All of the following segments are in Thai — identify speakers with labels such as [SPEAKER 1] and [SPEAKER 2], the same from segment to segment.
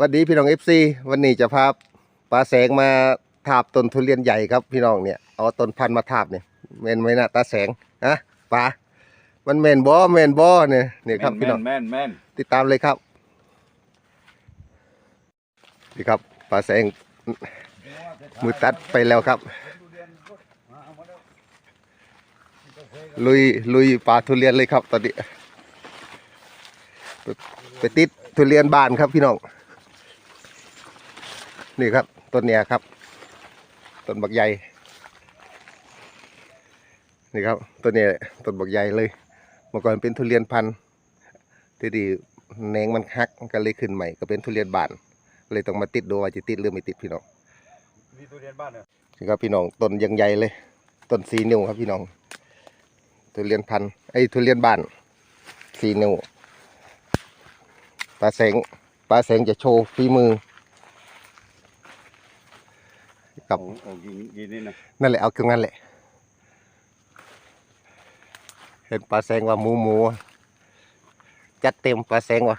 [SPEAKER 1] สวัสดีพี่น้องเอฟซีวันนี้จะพาปลาแสงมาทาบต้นทุเรียนใหญ่ครับพี่น้องเนี่ยเอาต้นพันธุ์มาทาบเนี่ยเมนไหมนะตาแสงนะปลามันเมนบอเมนบอเนี่ยนี่ครับพี่น้อง
[SPEAKER 2] แม่นแม่น
[SPEAKER 1] ติดตามเลยครับนี่ครับปลาแสงมือตัดไปแล้วครับ ลุยลุยปลาทุเรียนเลยครับตอนนี้ไปไปติดทุเรียนบ้านครับพี่น้อง นี่ครับต้นเนี้ยครับต้นบักใหญ่นี่ครับต้นเนี้ยต้นบักใหญ่เลยเมื่อก่อนเป็นทุเรียนพันธุ์ที่ดีแหนงมันหักก็เลยขึ้นใหม่ก็เป็นทุเรียนบ้าน เลยต้องมาติดดูว่าจะติดหรือไม่ติดพี่น้อง
[SPEAKER 2] มีทุเรียนบ้านเนี่ย
[SPEAKER 1] นี่ครับพี่น้องต้นยังใหญ่เลยต้นสีนิ้วครับพี่น้องทุเรียนพันธุ์ไอ้ยทุเรียนบ้านสีนิ้วปลาแสงปลาแสงจะโชว์ฝีมือ กับ
[SPEAKER 2] โอ้โหกินกินนี่นะ
[SPEAKER 1] นั่นแหละเอาคืองั้นแหละ เห็นปลาแสงว่าหมูหมูจัดเต็มปลาแสงว่ะ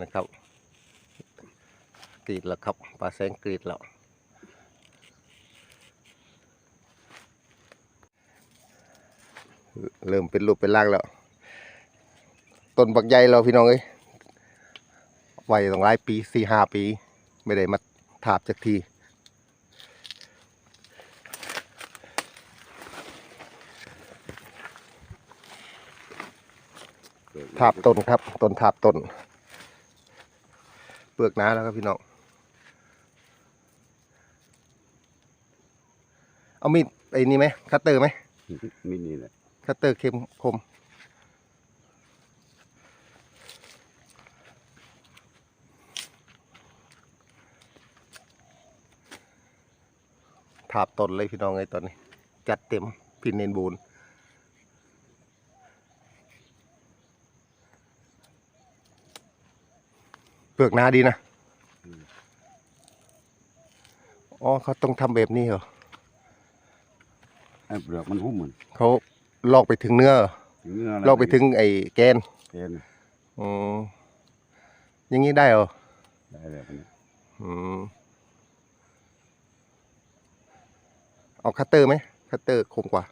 [SPEAKER 1] นะครับกรีดแล้วครับปลาแสงกรีดแล้วเริ่มเป็นรูปเป็นร่างแล้ว ต้นบักใหญ่เราพี่น้องเอ้ยไว้ต้องหลายปีสี่ห้าปี ไม่ได้มา ถาบสักที ถาบต้นครับ ต้นถาบต้น เปลือกหนาแล้วครับพี่น้อง เอามีดไอ้นี่ไหมคัตเตอร์ไหม
[SPEAKER 2] มีนี่แหละ
[SPEAKER 1] คัตเตอร์เข้มคม ถาบต้นเลยพี่น้องไอ้ตอนนี้ จัดเต็มพินเนนบูนเปลือกหนาดีนะ อ๋อเขาต้องทำแบบนี้เหรอ
[SPEAKER 2] ไอ้เปลือกมันหุ้มเหมือน
[SPEAKER 1] เขาลอกไปถึงเนื้อเหรอ
[SPEAKER 2] ถึงเนื้อ
[SPEAKER 1] ลอกไปถึงไอ้แกน
[SPEAKER 2] เป็น
[SPEAKER 1] อืมอย่างนี้ได้เหรอ
[SPEAKER 2] ได้เลยอันนี้
[SPEAKER 1] อืม เอาคัตเตอร์ไหมคัตเตอร์คมกว่า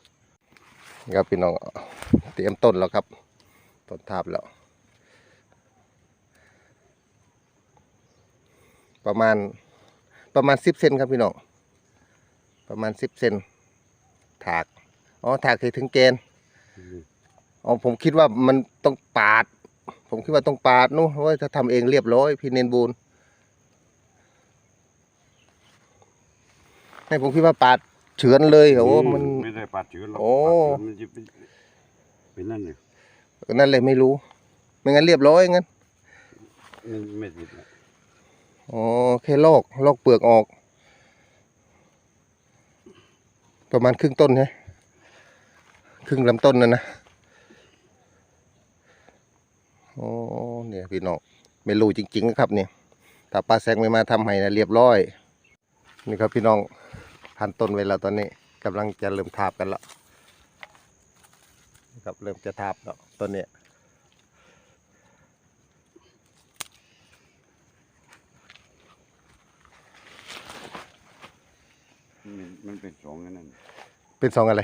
[SPEAKER 1] นี่ครับพี่น้องเตรียมต้นแล้วครับต้นทาบแล้ว ประมาณประมาณสิบเซนครับพี่น้องประมาณสิบเซนถากอ๋อถากให้ถึงแกนอ๋อผมคิดว่ามันต้องปาด ผมคิดว่าต้องปาดนู้นเพราะว่าถ้าทำเองเรียบร้อยพี่เนนบูนให้ผมคิดว่าปาด เฉือนเลยโอ้มัน
[SPEAKER 2] ไม่ได้ปาดเชื้อหรอก
[SPEAKER 1] โอ้
[SPEAKER 2] ปาดเชื้อมันจะเป็นเป็นนั่นเนี่ย
[SPEAKER 1] นั่นเลยไม่รู้ ไม่งั้นเรียบร้อยงั้น
[SPEAKER 2] ไม่ไม่ติดนะ
[SPEAKER 1] อ๋อแค่ลอกลอกเปลือกออก ประมาณครึ่งต้นใช่ครึ่งลำต้นนั่นนะโอ้เนี่ยพี่น้องไม่รู้จริงๆนะครับเนี่ยถ้าป้าแซงไม่มาทำให้นะเรียบร้อย นี่ครับพี่น้อง พันต้นไว้แล้วตอนนี้กำลังจะเริ่มทาบกันแล้วนะครับเริ่มจะทาบแล้วต้นเนี้ย
[SPEAKER 2] มันมันเป็นสองอันนั่น
[SPEAKER 1] เป็นสองอะไร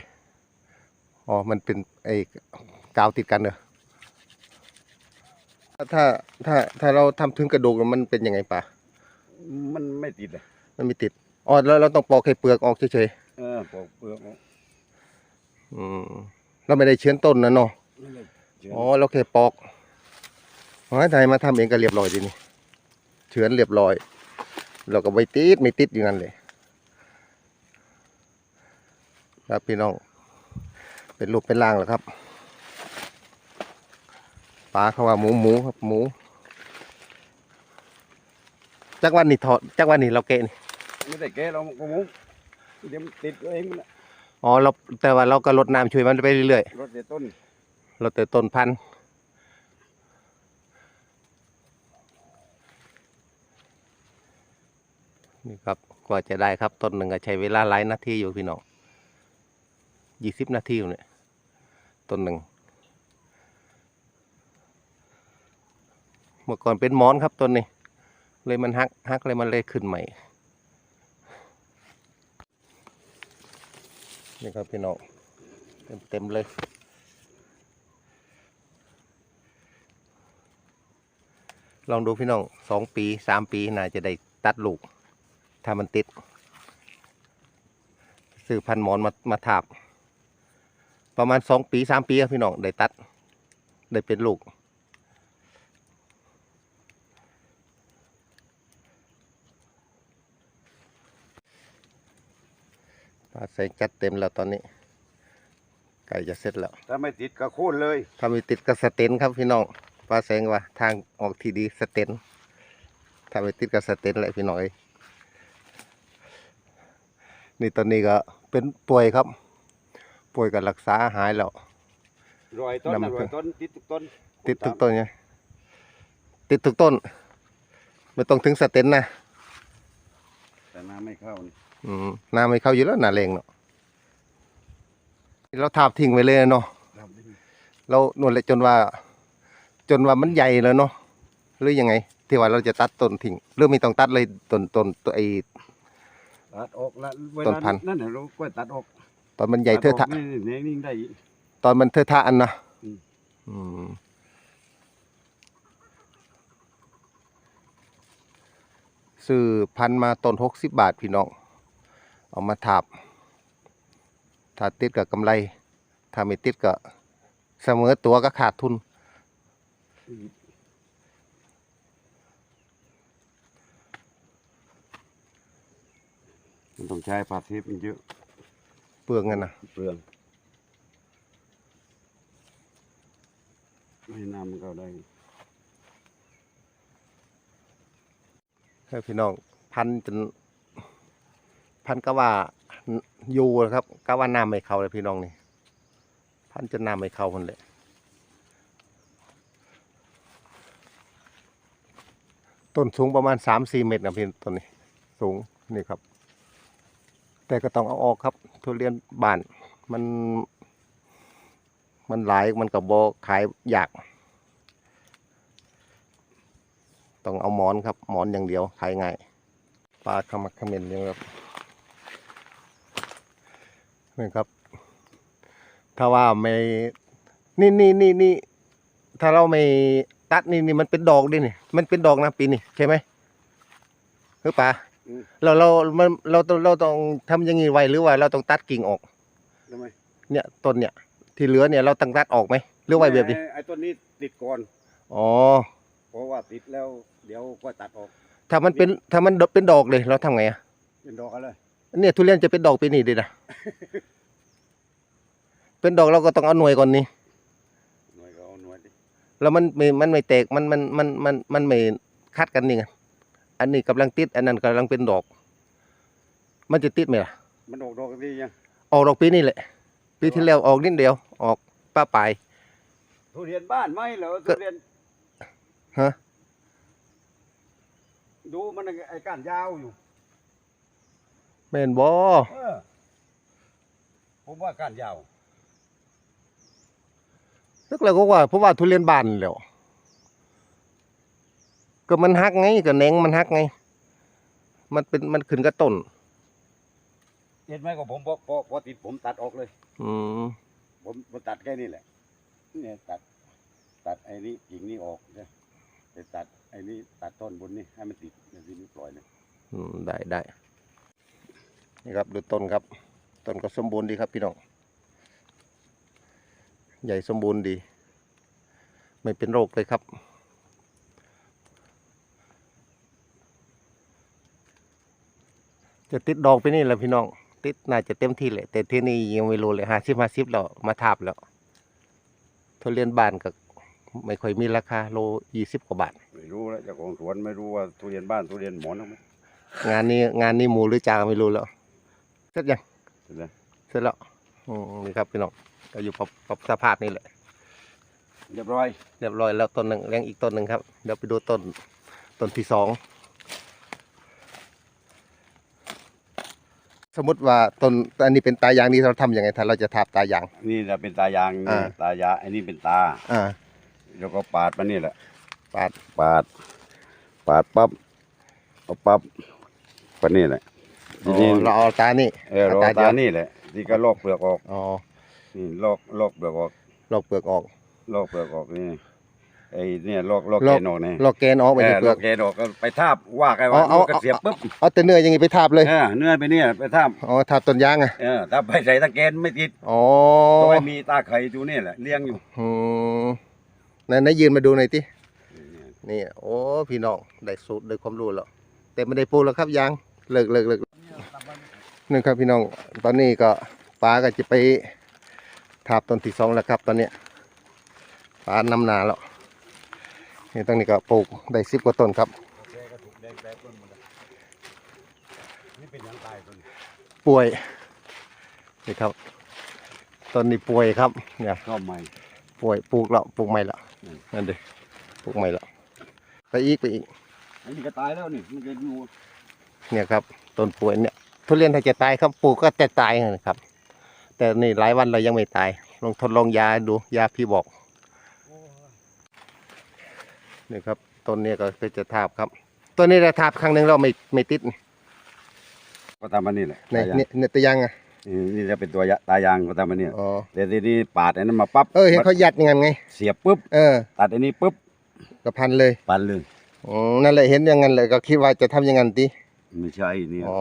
[SPEAKER 1] อ๋อ มันเป็นไอ้กาวติดกันเหรอถ้าถ้าถ้าเราทำถึงกระดูกมันเป็นยังไงป่ะ
[SPEAKER 2] มันไม่ติดเลย
[SPEAKER 1] มันไม่ติด อ๋อแล้วเราต้องปอกให้เปลือกออกเฉย
[SPEAKER 2] เออปอกเปลือกออก
[SPEAKER 1] ๆอืมเราไม่ได้เชื้อนต้นนะเนาะ
[SPEAKER 2] ไม่ได้เชื้อ
[SPEAKER 1] อ๋อเราแค่ปอกอ๋อไทยมาทำเองก็เรียบร้อยดีนี่เฉือนเรียบร้อย เราก็ไม่ติดไม่ติดอยู่นั่นเลย ครับพี่น้อง เป็นรูปเป็นร่างแล้วครับปลาเขาว่าหมูหมูครับหมูจักวันนี่ถอดจักวันนี่เราเกะนี่
[SPEAKER 2] ไม่ได้แก้เราก็มุ้งเดี๋ยวมันติดเองมันน่ะ
[SPEAKER 1] อ๋อเราแต่ว่าเราก็ลดน้ำช่วยมันไปเรื่อย
[SPEAKER 2] รถเดี๋ยวต้น
[SPEAKER 1] ๆลดแต่ต้นพันธุ์นี่ครับกว่าจะได้ครับต้นหนึ่งก็ใช้เวลาหลายนาทีอยู่พี่น้องยี่สิบนาทีอยู่เนี่ยต้นหนึ่งเมื่อก่อนเป็นหมอนครับต้นนี้เลยมันฮักฮักเลยมันเลยขึ้นใหม่ นี่ครับพี่น้องเต็มเต็มๆเลยลองดูพี่น้องสองปีสามปีน่าจะได้ตัดลูก ถ้ามันติดซื้อพันหมอนมามาทาบ ประมาณสองปีสามปีครับพี่น้องได้ตัด ได้เป็นลูกาใส่จัดเต็มแล้วตอนนี้ ไก่จะเสร็จแล้ว
[SPEAKER 2] ถ้าไม่ติดก็โค่นเลย
[SPEAKER 1] ถ้ามีติดก็สเตนครับพี่น้องปลาแสงว่าทางออกที่ดีสเตนถ้าไม่ติดก็สเตนแหละพี่น้องเอ้ยนี่ตอนนี้ก็เป็นป่วยครับ ป่วยกับรักษาหายแล้ว
[SPEAKER 2] รอยต้น
[SPEAKER 1] นำ
[SPEAKER 2] น่ะ
[SPEAKER 1] มาร
[SPEAKER 2] อยต้นติดทุกต้น
[SPEAKER 1] ติดทุกต้นไงติดทุกต้น ไม่ต้องถึงสเตนนะ
[SPEAKER 2] แต่น้ำไม่เข้านี่
[SPEAKER 1] อืม น้ำไม่เข้าอยู่แล้วหนาแรงเนาะเราทาบทิ้งไว้เลยเนาะ
[SPEAKER 2] ครับ
[SPEAKER 1] เรานวดเลยจนว่า จนว่ามันใหญ่แล้วเนาะหรือยังไง ที่ว่าเราจะตัดต้นทิ้งหรือไม่ต้องตัดเลยต้นต้นตัวไอ้
[SPEAKER 2] ตัดออกแล้วเว
[SPEAKER 1] ต้
[SPEAKER 2] ลาน
[SPEAKER 1] พันธุ์
[SPEAKER 2] นั่นน่ะเราก็ตัดออก
[SPEAKER 1] ตอนมันใหญ่เทอะทะ
[SPEAKER 2] ตัดกนี่นี่นิ่งได้อีก
[SPEAKER 1] ตอนมันเทอะทะอันนะ
[SPEAKER 2] อืม
[SPEAKER 1] อืมซื้อพันธุ์มาต้นหกสิบบาทพี่น้อง เอามาทาบถ้าติดกับกำไรถ้าไม่ติดก็เสมอตัวก็ขาดทุน
[SPEAKER 2] มันต้องใช้ปลาทิพย์มันเยอะ
[SPEAKER 1] เปลืองกันนะ
[SPEAKER 2] เปลืองไม่น้ำมันเข้าได้
[SPEAKER 1] ให้พี่น้องพันจน พันก็ว่าอยู่นะครับก็ว่าน้ำไม่เข้าเลยพี่น้องนี่พันจนน้ำไม่เข้าคนเลยต้นสูงประมาณสามสี่เมตรนะพี่ต้นนี้ สูงนี่ครับ แต่ก็ต้องเอาออกครับ ทุเรียนบานมัน มันหลายมันกับโบขายยาก ต้องเอาหมอนครับ หมอนอย่างเดียวขายง่ายปลาขมักขม้นยังครับ นี่ครับ ถ้าว่าไม่นี่นี่นี่นี่ถ้าเราไม่ตัดนี่นี่มันเป็นดอกดินี่มันเป็นดอกนะปีนี้ใช่ไหมหรือเปล่าเราเรามันเราต้องเราต้องทำอยังงี้ไว้หรือว่าเราต้องตัดกิ่งออก
[SPEAKER 2] ทำไม
[SPEAKER 1] เนี่ยต้นเนี่ย ที่เหลือเนี่ยเราต้องตัดออกไหมหรือไว้แบบนี้
[SPEAKER 2] ไอ้ไอ้ต้นนี้ติดก่อน
[SPEAKER 1] อ๋อ
[SPEAKER 2] เพราะว่าติดแล้ว เดี๋ยวก็ตัดออก
[SPEAKER 1] ถ้ามันเป็นถ้ามันเป็นดอกเลยเราทำไงอะ
[SPEAKER 2] เป็นดอกอะไร
[SPEAKER 1] เนี่ยทุเรียนจะเป็นดอกปีนี้ดินะ เป็นดอกเราก็ต้องเอาหน่วยก่อนนี่
[SPEAKER 2] หน่วยก็เอาหน่วยดิ
[SPEAKER 1] แล้วมันไม่มันไม่แตก มันมันมันมันมันไม่คัดกันนี่ไง อันนี้กำลังติด อันนั้นกำลังเป็นดอก มันจะติดไหมล่ะ
[SPEAKER 2] มันออกดอกดียัง
[SPEAKER 1] ออกดอกปีนี้แหละ ปีที่แล้วออกนิดเดียว ออกป้าปลาย
[SPEAKER 2] ทุเรียนบ้านไหมเหรอ
[SPEAKER 1] ก็
[SPEAKER 2] ทุเรียน
[SPEAKER 1] ฮะ
[SPEAKER 2] ดูมันไอ้ก้านยาวอยู่
[SPEAKER 1] แม่นบ่
[SPEAKER 2] เออผมว่าก้านยาว
[SPEAKER 1] นึกแล้วก็ว่าเพราะว่าทุเรียนบานแล้ว ก็มันหักไงก็แหนงมันหักไง มันเป็นมันขึ้นกับต้น
[SPEAKER 2] เห็นไหมก็ผมพอพอพอติดผมตัดออกเลย
[SPEAKER 1] อืม
[SPEAKER 2] ผมผมตัดแค่นี้แหละเนี่ยตัด ตัดไอ้นี้กิ่งนี้ออกนะไปตัดไอ้นี้ตัดต้นบนนี้ให้มันติดในที่นี้ปล่อยเลย
[SPEAKER 1] อืมได้ได้ นี่ครับดูต้นครับ ต้นก็สมบูรณ์ดีครับพี่น้อง ใหญ่สมบูรณ์ดี ไม่เป็นโรคเลยครับจะติดดอกไปนี่แหละพี่น้อง ติดน่าจะเต็มที่เลยแต่ที่นี่ยังไม่รู้เลยห้าสิบห้าสิบแล้วมาทาบแล้วทุเรียนบ้านก็ไม่ค่อยมีราคาโลยี่สิบกว่าบาท
[SPEAKER 2] ไม่รู้แล้วเจ้าของสวนไม่รู้ว่าทุเรียนบ้านทุเรียนหมอนหรือไม่
[SPEAKER 1] งานนี้งานนี้หมูหรือจางไม่รู้แล้ว เสร็จยัง
[SPEAKER 2] เห็นไหม
[SPEAKER 1] เสร็จแล้วอืมนี่ครับพี่น้องก็อยู่ปรับปรับสภาพนี่แหละ
[SPEAKER 2] เรียบร้อย
[SPEAKER 1] เรียบร้อยแล้วต้นหนึ่งเลี้ยงอีกต้นหนึ่งครับ เดี๋ยวไปดูต้นต้นที่สองสมมติว่าต้นอันนี้เป็นตายางนี่เราทำยังไงถ้าเราจะทาบตายาง
[SPEAKER 2] นี่จะเป็นตายาง
[SPEAKER 1] อ่า
[SPEAKER 2] นี่ตายาไอ้นี่เป็นตา
[SPEAKER 1] อ่า
[SPEAKER 2] แล้วก็ปาดมานี่แหละ
[SPEAKER 1] ปาด
[SPEAKER 2] ปาด ปาดปั๊บเอาปั๊บปานนี่แหละ ที
[SPEAKER 1] อ๋อ
[SPEAKER 2] นี้
[SPEAKER 1] เราเอาตานี่
[SPEAKER 2] เออรอ
[SPEAKER 1] เดี
[SPEAKER 2] ตา
[SPEAKER 1] ยว
[SPEAKER 2] นี่แหละที่ก็ลอกเปลือกออก
[SPEAKER 1] อ๋อ
[SPEAKER 2] นี่ลอกลอกเปลือกออก
[SPEAKER 1] ลอกเปลือกออก
[SPEAKER 2] ลอกเปลือกออกนี่ไอ้เนี่ยลอกลอก
[SPEAKER 1] ล
[SPEAKER 2] แก
[SPEAKER 1] อก
[SPEAKER 2] นออกนี่
[SPEAKER 1] ลอกแกนออกไป
[SPEAKER 2] เอ
[SPEAKER 1] ใน
[SPEAKER 2] อ
[SPEAKER 1] เปลื
[SPEAKER 2] ล
[SPEAKER 1] อ
[SPEAKER 2] อกก แกนออกก็ไปทาบว่ากัน
[SPEAKER 1] เอา
[SPEAKER 2] ว่า
[SPEAKER 1] เอา
[SPEAKER 2] ก็เสียบปุ๊บ
[SPEAKER 1] เอาแต่เนื้ออย่างงี้ไปทาบเลย
[SPEAKER 2] เออเนื้อไปเนี่ยไปทาบ
[SPEAKER 1] อ๋อทาบต้นยางอะ
[SPEAKER 2] เออถ้าไปใส่ตะแกนไม่ติด
[SPEAKER 1] อ๋อ
[SPEAKER 2] เพราะว่ามีตาไข่อยู่นี่แหละเลี้ยงอยู่
[SPEAKER 1] อืมไหนไหนยืนมาดูหน่อยตินี่โอ้พี่น้องได้สูตรได้ความรู้แล้วแต่ไม่ได้ปลูกแล้วครับยางเลิกเลิกเลิก นึงครับพี่น้อง ตอนนี้ก็ป้าก็จะไปทาบต้นที่สองแล้วครับตอนเนี้ยป้านำนาแล้วนี่ตรงนี้ก็ปลูกได้สิบกว่าต้นครับ
[SPEAKER 2] นี่เป็นยังตายคน
[SPEAKER 1] ป่วยนี่ครับต้นนี้ป่วยครับเนี่ย
[SPEAKER 2] ชอบใหม่
[SPEAKER 1] ป่วยปลูกแล้วปลูกใหม่แล้ว
[SPEAKER 2] อืม
[SPEAKER 1] นั่นดิปลูกใหม่แล้วไปอีกไปอีก
[SPEAKER 2] อันนี้ก็ตายแล้วนี่มันจะอยู่
[SPEAKER 1] เนี่ยครับต้นป่วยเนี่ย ทุเรียนถ้าจะตายครับปลูกก็จะตายนะครับ แต่นี่หลายวันเรายังไม่ตาย ลองทดลองยาดูยาพี่บอกนี่ครับต้นเนี้ก็เป็นจะทาบครับต้นนี้เราทาบครั้งหนึ่งเราไม่ไม่ติด
[SPEAKER 2] ก็ทำมันนี่แหละ
[SPEAKER 1] ใน
[SPEAKER 2] ตายาง
[SPEAKER 1] เนี่ยเนี่ยตะยังอะ
[SPEAKER 2] นี่นี่จะเป็นตัวยะตายางก็ทำมันเนี่ย
[SPEAKER 1] อ๋อ
[SPEAKER 2] แต่ทีนี้ปาดอันนั้นมาปั๊บ
[SPEAKER 1] เออเห็นเขายัดอยังไงไง
[SPEAKER 2] เสียบปุ๊บ
[SPEAKER 1] เออ
[SPEAKER 2] ตัดอันนี้ปุ๊บ
[SPEAKER 1] กระพันเลย
[SPEAKER 2] ปันเลย
[SPEAKER 1] อืมนั่นแหละเห็นอย่างนั้นเลยก็คิดว่าจะทำอย่างนั้นติ
[SPEAKER 2] ไม่ใช่เนี่ย
[SPEAKER 1] อ๋อ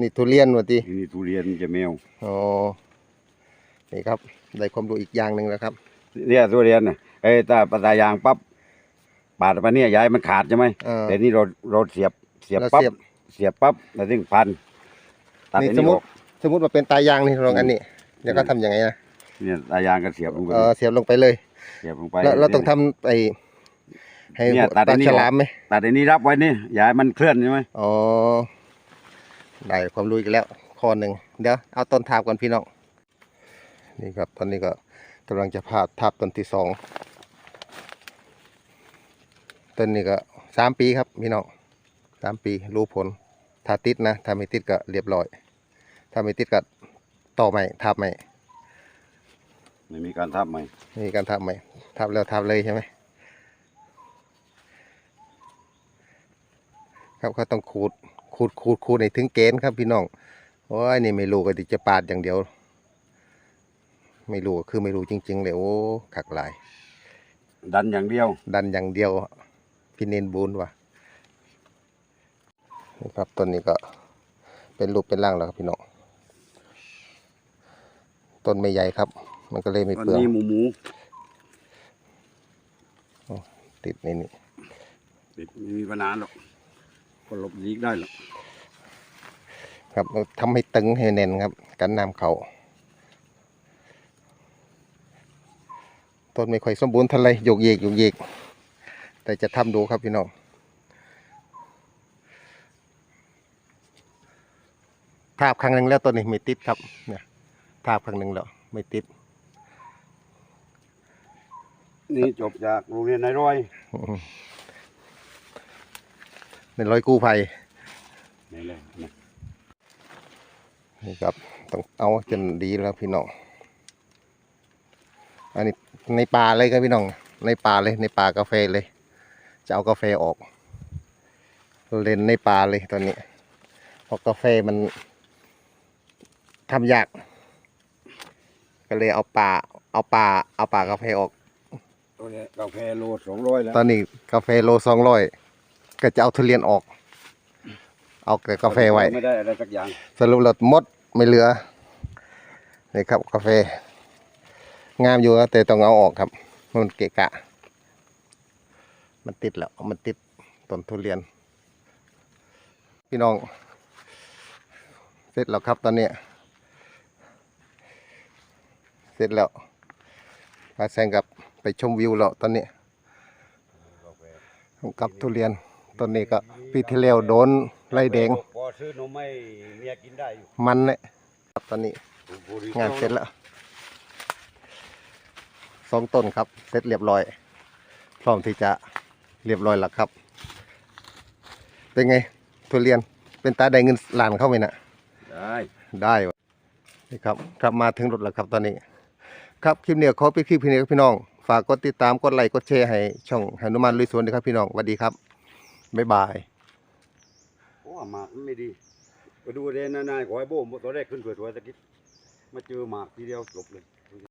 [SPEAKER 1] นี่ทุเรียนวะติ
[SPEAKER 2] นี่ทุเรียนจะแมว
[SPEAKER 1] อ๋อนี่ครับได้ความรู้อีกอย่างหนึ่งแล้วครับ
[SPEAKER 2] เนี่ยทุเรียนน่ะไอ้ตาปตายางปั๊บปาดมาเนี่ยย้ายมันขาดใช่ไหม
[SPEAKER 1] เออ
[SPEAKER 2] แต่นี่เราเราเสียบเสียบ
[SPEAKER 1] เรา
[SPEAKER 2] ปั๊บ
[SPEAKER 1] เสียบ
[SPEAKER 2] เสียบปั๊บแล้วถึงพันตัด
[SPEAKER 1] นี่
[SPEAKER 2] อัน
[SPEAKER 1] สม
[SPEAKER 2] นี้
[SPEAKER 1] ม
[SPEAKER 2] อ
[SPEAKER 1] ติ
[SPEAKER 2] อก
[SPEAKER 1] สมมติว่าเป็นตายางนี่ลองอันนี้เดี๋ยวก็ทำยังไงนะ
[SPEAKER 2] เนี่ยตายางก็เสียบลงไป
[SPEAKER 1] เออเสียบลงไปเลย
[SPEAKER 2] เสียบลงไป
[SPEAKER 1] แล้วเราต้องทำไอ้ให้
[SPEAKER 2] เนี่ยตัด
[SPEAKER 1] ตั
[SPEAKER 2] อั
[SPEAKER 1] ด
[SPEAKER 2] นนี้
[SPEAKER 1] ฉ
[SPEAKER 2] ออก
[SPEAKER 1] ลามไหม
[SPEAKER 2] ตัดอันนี้รับไว้นี่ย้ายมันเคลื่อนใช่ไหม
[SPEAKER 1] อ๋อ ได้ความรู้อีกแล้วข้อหนึ่งเดี๋ยวเอาต้นทาบก่อนพี่น้องนี่ครับตอนนี้ก็กำลังจะพาทาบต้นที่สองต้นนี้ก็สามปีครับพี่น้องสามปีรู้ผลถ้าติดนะถ้าไม่ติดก็เรียบร้อย ถ้าไม่ติดก็ต่อใหม่ทับใหม่
[SPEAKER 2] ไม่มีการทับใหม่
[SPEAKER 1] มีการทับใหม่ทับแล้วทับเลยใช่ไหมครับเขาต้องขูด ขูดขูดขูดในถึงเกณฑ์ครับพี่น้องโอ้ยนี่ไม่รู้ก็ดิจะปาดอย่างเดียว ไม่รู้ก็คือไม่รู้จริง ๆ เลยโอ้ขักหลาย
[SPEAKER 2] ดันอย่างเดียว
[SPEAKER 1] ดันอย่างเดียวพี่เนนบูนว่ะนี่ครับต้นนี้ก็เป็นรูปเป็นร่างแล้วครับพี่น้องต้นไม่ใหญ่ครับ มันก็เลยไม่
[SPEAKER 2] วัน
[SPEAKER 1] เปลือง
[SPEAKER 2] นี้หมูหมู
[SPEAKER 1] ติดในนี้
[SPEAKER 2] ติดไม่มีปัญหาหรอก ก็หลบหลีกได้หรอก
[SPEAKER 1] ครับทำให้ตึงให้แน่นครับ กันน้ำเขาต้นไม่ค่อยสมบูรณ์เท่าไหรโยกเยกโยกเยก แต่จะทำดูครับพี่น้องทาบครั้งหนึ่งแล้วต้นนี้ไม่ติดครับเนี่ยทาบครั้งหนึ่งแล้วไม่ติด
[SPEAKER 2] นี่จบจากโรงเรียนนายร้อย
[SPEAKER 1] อืม เป็นร้อยกู้ภัย
[SPEAKER 2] นี่เลยนะ
[SPEAKER 1] นี่ครับต้องเอาจนดีแล้วพี่น้อง อันนี้ในป่าเลยครับพี่น้อง ในป่าเลยในป่ากาแฟเลย จะเอากาแฟออก เล่นในป่าเลยตอนนี้เพราะกาแฟมันทำยาก ก็เลยเอาป่า เอาป่า เอาป่ากาแฟออก
[SPEAKER 2] ตัวนี้กาแฟโลสองร้อยแล้ว
[SPEAKER 1] ตอนนี้กาแฟโลสองร้อย ก็จะเอาทุเรียนออก เอาแต่กาแฟไว้
[SPEAKER 2] ไม่ได้อะไรสักอย่าง
[SPEAKER 1] สรุปแล้วหมดไม่เหลือนี่ครับกาแฟ งามอยู่นะแต่ต้องเอาออกครับ มันเกะกะ มันติดแล้ว มันติดต้นทุเรียน พี่น้อง เสร็จแล้วครับตอนนี้ เสร็จแล้วพาแซงกับไปชมวิวแล้วตอนนี้กับทุเรียน ต้นนี้ก็ปีที่แล้วโดนไล่แดง
[SPEAKER 2] พอซื้อนมให้เมียกินได้อยู่
[SPEAKER 1] มันเนี่ยครับตอนนี้งานเสร็จแล้วสองต้นครับ เสร็จเรียบร้อย พร้อมที่จะเรียบร้อยแล้วครับ เป็นไงทุเรียนเป็นตาได้เงินล้านเข้าไหมนะ
[SPEAKER 2] ได้
[SPEAKER 1] ได้วะนี่ครับกลับมาถึงรถแล้วครับตอนนี้ ครับคลิปเนี้ยขอไปคลิปพี่นี้ครับพี่น้อง ฝากกดติดตามกดไลค์กดแชร์ให้ช่องหนุมานลุยสวนด้วยครับพี่น้องสวัสดีครับ บ๊ายบาย
[SPEAKER 2] โอ้หมากมันไม่ดีไปดูเรนนายขอให้โบ้ตัวแรกขึ้นสวยๆตะกี้มาเจอหมากทีเดียวจบเลย